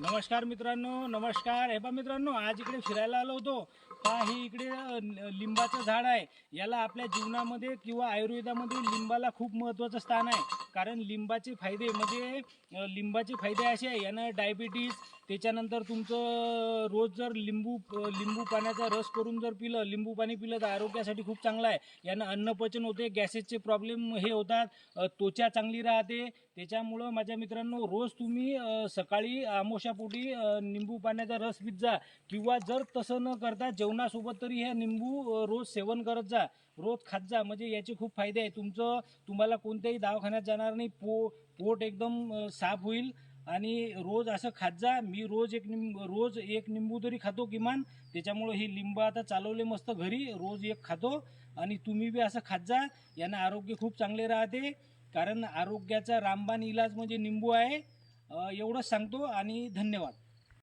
नमस्कार मित्रांनो नमस्कार. हे पहा मित्रांनो आज इकडे फिरायला आलो होतो. पहा हे इकडे लिंबाचं झाड आहे. याला आपल्या जीवनामध्ये किंवा आयुर्वेदामध्ये लिंबाला खूप महत्त्वाचं स्थान आहे. कारण लिंबाचे फायदे म्हणजे लिंबाचे फायदे असे आहे. यानं डायबिटीज त्याच्यानंतर तुमचं रोज जर लिंबू लिंबू पाण्याचा रस करून जर पिलं लिंबू पाणी पिलं तर आरोग्यासाठी खूप चांगलं आहे. यानं अन्नपचन होते गॅसेसचे प्रॉब्लेम हे होतात. त्वचा चांगली राहते. त्याच्यामुळं माझ्या मित्रांनो रोज तुम्ही सकाळी आमोश अ, निंबू पाण्याचा रस पित जा. किंवा जर तसं न करता जेवणासोबत तरी हे निंबू रोज सेवन करत जा. रोज खात जा. म्हणजे याचे खूप फायदे आहे तुमचं तुम्हाला कोणत्याही दवाखान्यात जाणार नाही. पो पोट एकदम साफ होईल. आणि रोज असं खात जा. मी रोज एक निंब रोज एक निंबू तरी खातो किमान. त्याच्यामुळं ही लिंब आता चालवले मस्त घरी. रोज एक खातो. आणि तुम्ही बी असं खात जा. यानं आरोग्य खूप चांगले राहते. कारण आरोग्याचा रामबाण इलाज म्हणजे निंबू आहे. एवढं सांगतो आणि धन्यवाद.